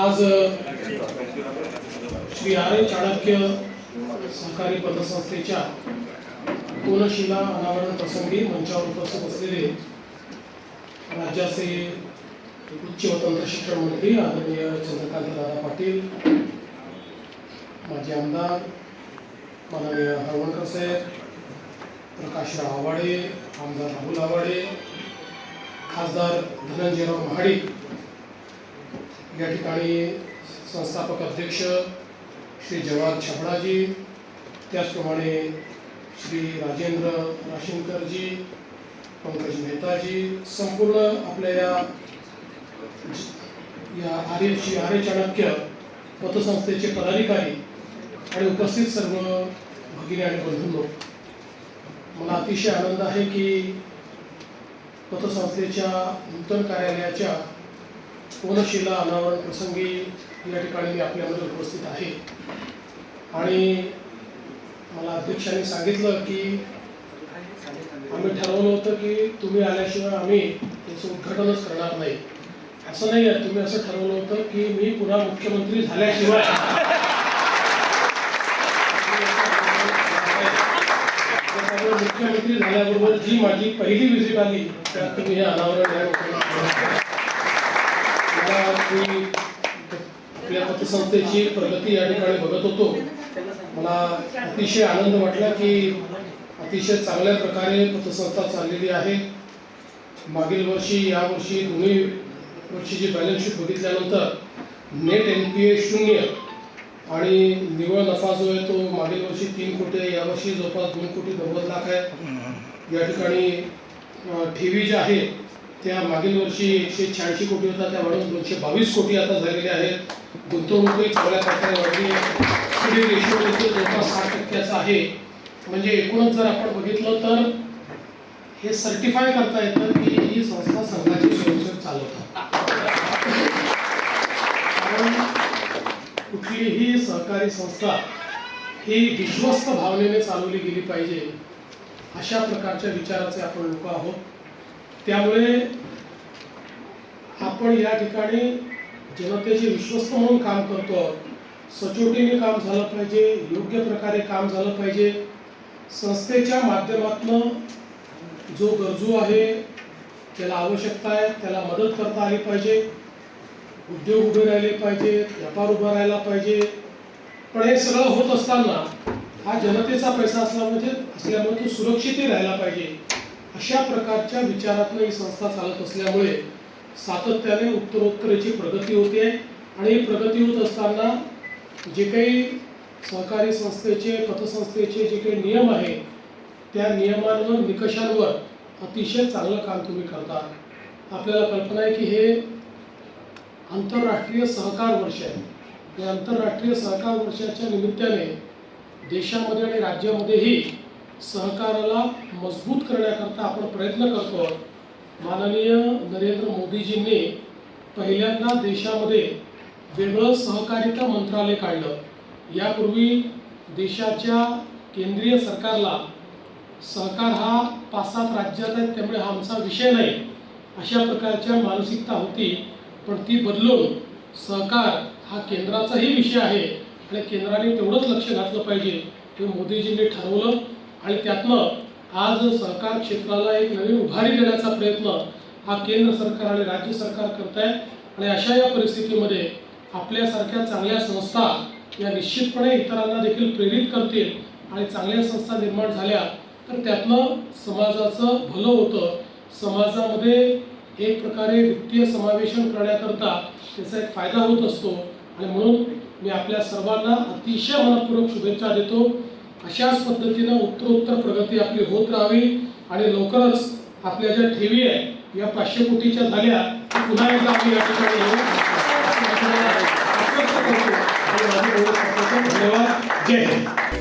आज श्री आर्य चाणक्य सहकारी पतसंस्थेच्या कोनशिला अनावरण प्रसंगी मंचावर उपस्थित असलेले राज्याचे उच्च व तंत्र शिक्षण मंत्री आदरणीय चंद्रकांत दादा पाटील माजी आमदार माननीय हरवणकर साहेब प्रकाशराव आवाडे आमदार राहुल आवाडे खासदार धनंजयराव महाडिक या ठिकाणी संस्थापक अध्यक्ष श्री जवाहर छबडाजी त्याचप्रमाणे श्री राजेंद्र राशिनकरजी पंकज मेहताजी संपूर्ण आपल्या या या आर्य श्री आर्य चाणक्य पतसंस्थेचे पदाधिकारी आणि उपस्थित सर्व भगिनी आणि बंधूंनो मला अतिशय आनंद आहे की पतसंस्थेच्या नूतन कार्यालयाच्या कोनशिला अनावरण प्रसंगी या ठिकाणी मी आपल्यामध्ये उपस्थित आहे. आणि मला अध्यक्षांनी सांगितलं की आम्ही ठरवलं होतं की तुम्ही आल्याशिवाय आम्ही त्याचं उद्घाटनच करणार नाही. असं नाही आहे. तुम्ही असं ठरवलं होतं की मी पुन्हा मुख्यमंत्री झाल्याशिवाय मुख्यमंत्री झाल्याबरोबर जी माझी पहिली विजिट आली त्यात तुम्ही हे अनावरण या मी आपल्या पतसंस्थेची प्रगती या ठिकाणी बघत होतो. मला अतिशय आनंद वाटला की अतिशय चांगल्या प्रकारे पतसंस्था चाललेली आहे. मागील वर्षी या वर्षी दोन्ही वर्षीची बॅलन्स शीट बघितल्यानंतर नेट एन पी ए शून्य आणि निव्वळ नफा जो आहे तो मागील वर्षी तीन कोटी आहे यावर्षी जवळपास दोन कोटी नव्वद लाख आहे. या ठिकाणी ठेवी ज्या आहे त्या मागील वर्षी एकशे शहाऐंशी कोटी होता त्या वाढून दोनशे बावीस कोटी आता झालेल्या आहेत. गुंतवणूकही चांगल्या प्रकारे वाढली. आहे रेशो देखील जवळपास साठ टक्क्याचा आहे. म्हणजे एकूणच जर आपण बघितलं तर हे सर्टिफाय करता येतं की ही संस्था संघाची स्वयंसेवक चालवतात. कारण कुठलीही सहकारी संस्था ही विश्वस्त भावनेने चालवली गेली पाहिजे. अशा प्रकारच्या विचाराचे आपण लोक आहोत. त्यामुळे आपण या ठिकाणी जनतेचे विश्वस्त म्हणून काम करतो सचोटीने काम झालं पाहिजे योग्य प्रकारे काम झालं पाहिजे. संस्थेच्या माध्यमातून जो गरजू आहे त्याला आवश्यकता आहे त्याला मदत करता आली पाहिजे. उद्योग उभे राहिले पाहिजे व्यापार उभा राहिला पाहिजे. पण हे सगळं होत असताना हा जनतेचा पैसा असला म्हणजे असल्यामुळे तो सुरक्षितही राहिला पाहिजे. अशा प्रकारच्या विचारातनं ही संस्था चालत असल्यामुळे सातत्याने उत्तरोत्तरेची प्रगती होते आणि प्रगती होत असताना जे काही सहकारी संस्थेचे पतसंस्थेचे जे काही नियम आहे त्या नियमांवर निकषांवर अतिशय चांगलं काम तुम्ही करता. आपल्याला कल्पना आहे की हे आंतरराष्ट्रीय सहकार वर्ष आहे. या आंतरराष्ट्रीय सहकार वर्षाच्या निमित्ताने देशामध्ये आणि राज्यामध्येही सहकाराला मजबूत करण्याकरता आपण प्रयत्न करतो माननीय नरेंद्र मोदीजींनी पहिल्यांदा देशामध्ये वेगळं सहकारिता मंत्रालय काढलं. यापूर्वी देशाच्या केंद्रीय सरकारला सहकार हा पाच सात राज्यात आहेत त्यामुळे हा आमचा विषय नाही. अशा प्रकारच्या मानसिकता होती पण ती बदलून सहकार हा केंद्राचाही विषय आहे आणि केंद्राने तेवढंच लक्ष घातलं पाहिजे हे मोदीजींनी ठरवलं. आणि त्यातनं आज सहकार क्षेत्राला एक नवीन उभारी देण्याचा प्रयत्न हा केंद्र सरकार आणि राज्य सरकार करत आहे आणि अशा या परिस्थितीमध्ये आपल्यासारख्या चांगल्या संस्था या निश्चितपणे इतरांना देखील प्रेरित करतील आणि चांगल्या संस्था निर्माण झाल्या तर त्यातनं समाजाचं भलं होतं. समाजामध्ये एक प्रकारे वित्तीय समावेशन करण्याकरता त्याचा एक फायदा होत असतो. आणि म्हणून मी आपल्या सर्वांना अतिशय मनपूर्वक शुभेच्छा देतो. अशाच पद्धतीनं उत्तरोत्तर प्रगती आपली होत राहावी आणि लवकरच आपल्या ज्या ठेवी आहे या पाचशे कोटीच्या झाल्या पुन्हा एकदा आम्ही या ठिकाणी धन्यवाद. जय हिंद.